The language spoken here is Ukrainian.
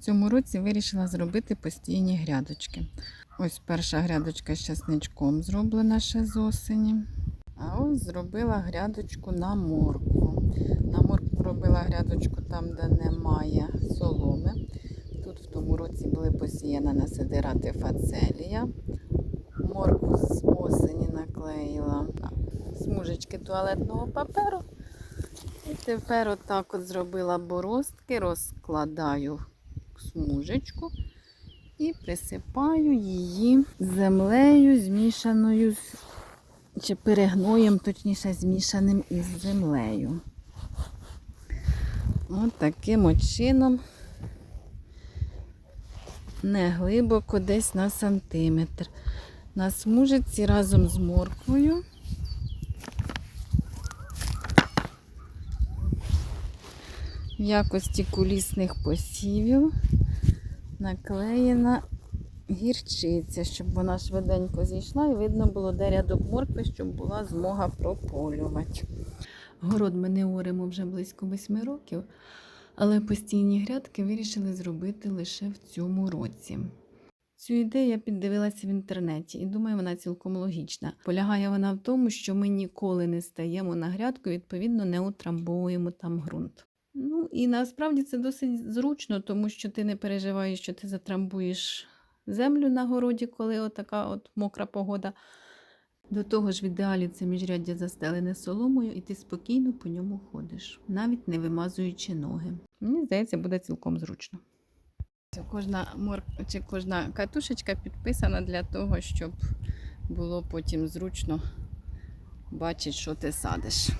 В цьому році вирішила зробити постійні грядочки. Ось перша грядочка з часничком зроблена ще з осені. А ось зробила грядочку на моркву. На моркву робила грядочку там, де немає соломи. Тут в тому році були посіяна на сидирати фацелія. Моркву з осені наклеїла смужечки туалетного паперу. І тепер отак от зробила боростки, розкладаю смужечку і присипаю її землею, змішаною чи перегноєм, точніше, змішаним із землею. От таким чином не глибоко, десь на сантиметр. На смужиці разом з морквою. Якості кулісних посівів наклеєна гірчиця, щоб вона швиденько зійшла і видно було, де рядок моркви, щоб була змога прополювати. Город ми не оремо вже близько восьми років, але постійні грядки вирішили зробити лише в цьому році. Цю ідею я піддивилася в інтернеті і думаю, вона цілком логічна. Полягає вона в тому, що ми ніколи не стаємо на грядку, відповідно, не утрамбовуємо там ґрунт. Ну і насправді це досить зручно, тому що ти не переживаєш, що ти затрамбуєш землю на городі, коли отака от мокра погода. До того ж, в ідеалі це міжряддя застелене соломою, і ти спокійно по ньому ходиш, навіть не вимазуючи ноги. Мені здається, буде цілком зручно. Кожна мор... чи кожна катушечка підписана для того, щоб було потім зручно бачити, що ти садиш.